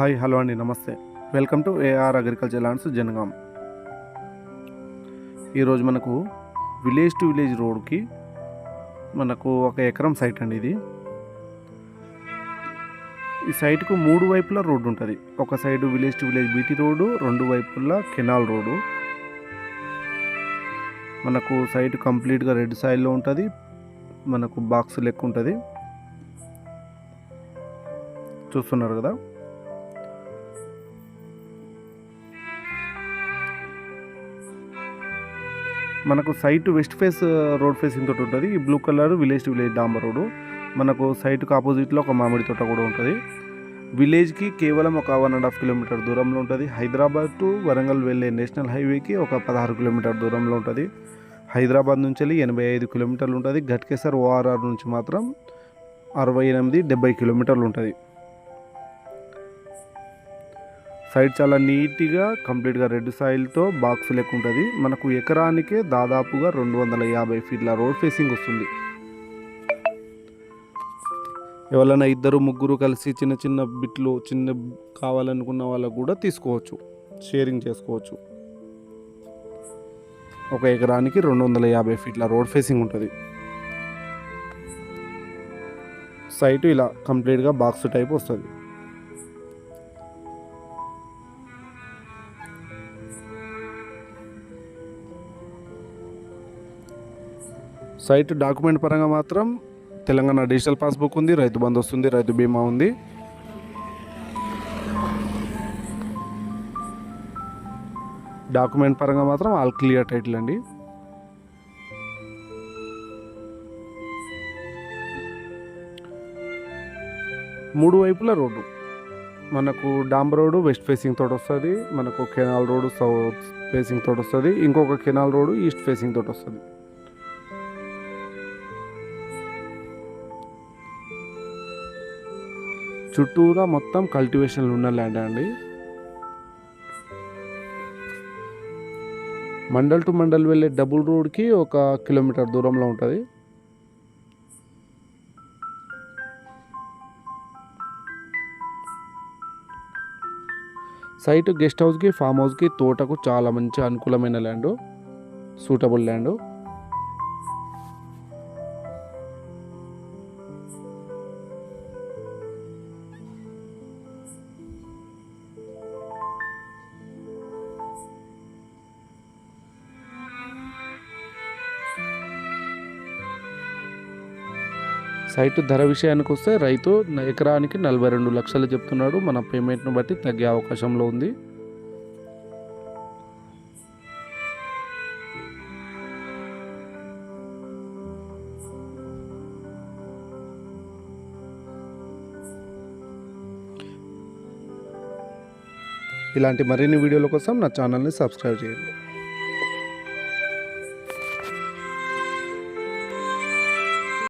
Hi hello అండి నమస్తే. Welcome to AR agriculture lands Jangaon. ఈరోజు మనకు విలేజ్ టు విలేజ్ రోడ్కి మనకు ఒక ఎకరం సైట్ అండి ఇది. ఈ సైట్కు మూడు వైపులా రోడ్డు ఉంటుంది. ఒక side village to village B T road వైపులా కెనాల్ రోడ్డు. మనకు సైట్ కంప్లీట్గా రెడ్ సాయిల్లో ఉంటుంది. మనకు బాక్స్ లెక్క ఉంటుంది. చూస్తున్నారు కదా? మనకు site west face road facing తోటి ఉంటుంది. ఈ blue colour village to village డాంబర్ road మనకు సైట్కి ఆపోజిట్లో ఒక మామిడి తోట కూడా ఉంటుంది. విలేజ్కి కేవలం ఒక వన్ అండ్ హాఫ్ కిలోమీటర్ దూరంలో ఉంటుంది. హైదరాబాద్ టు వరంగల్ వెళ్ళే నేషనల్ హైవేకి ఒక పదహారు కిలోమీటర్ దూరంలో ఉంటుంది. హైదరాబాద్ నుంచి వెళ్ళి ఎనభై ఐదు కిలోమీటర్లు ఉంటుంది. ఘట్కేసర్ ఓఆర్ఆర్ నుంచి మాత్రం అరవై ఎనిమిది డెబ్బై కిలోమీటర్లు ఉంటుంది. సైడ్ చాలా నీట్గా కంప్లీట్గా రెడ్ సాయిల్తో బాక్స్ లెక్క ఉంటుంది. మనకు ఎకరానికే దాదాపుగా రెండు వందల యాభై ఫీట్ల రోడ్ ఫేసింగ్ వస్తుంది. ఎవరైనా ఇద్దరు ముగ్గురు కలిసి చిన్న చిన్న బిట్లు చిన్న కావాలనుకున్న వాళ్ళకు కూడా తీసుకోవచ్చు. షేరింగ్ చేసుకోవచ్చు. ఒక ఎకరానికి రెండు వందల యాభై ఫీట్ల రోడ్ ఫేసింగ్ ఉంటుంది. సైటు ఇలా కంప్లీట్గా బాక్స్ టైప్ వస్తుంది. సైట్ డాక్యుమెంట్ పరంగా మాత్రం తెలంగాణ డిజిటల్ పాస్బుక్ ఉంది రైతు బంధు వస్తుంది రైతు బీమా ఉంది. డాక్యుమెంట్ పరంగా మాత్రం ఆల్ క్లియర్ టైటిల్ అండి. మూడు వైపుల రోడ్డు. మనకు డాంబర్ రోడ్డు వెస్ట్ ఫేసింగ్ తోటి వస్తుంది మనకు కెనాల్ రోడ్డు సౌత్ ఫేసింగ్ తోటి వస్తుంది ఇంకొక కెనాల్ రోడ్డు ఈస్ట్ ఫేసింగ్ తోటి వస్తుంది. చుట్టూరా మొత్తం కల్టివేషన్లు ఉన్న ల్యాండ్ అండి. మండల్ టు మండల్ వెళ్ళే డబుల్ రోడ్కి ఒక కిలోమీటర్ దూరంలో ఉంటుంది. సైట్ గెస్ట్ హౌస్కి ఫామ్ హౌస్కి తోటకు చాలా మంచి అనుకూలమైన ల్యాండ్ సూటబుల్ ల్యాండ్. సైటు ధర విషయానికి వస్తే రైతు ఎకరానికి నలభై రెండు లక్షలు చెప్తున్నాడు. మన పేమెంట్ను బట్టి తగ్గే అవకాశంలో ఉంది. ఇలాంటి మరిన్ని వీడియోల కోసం నా ఛానల్ని సబ్స్క్రైబ్ చేయండి.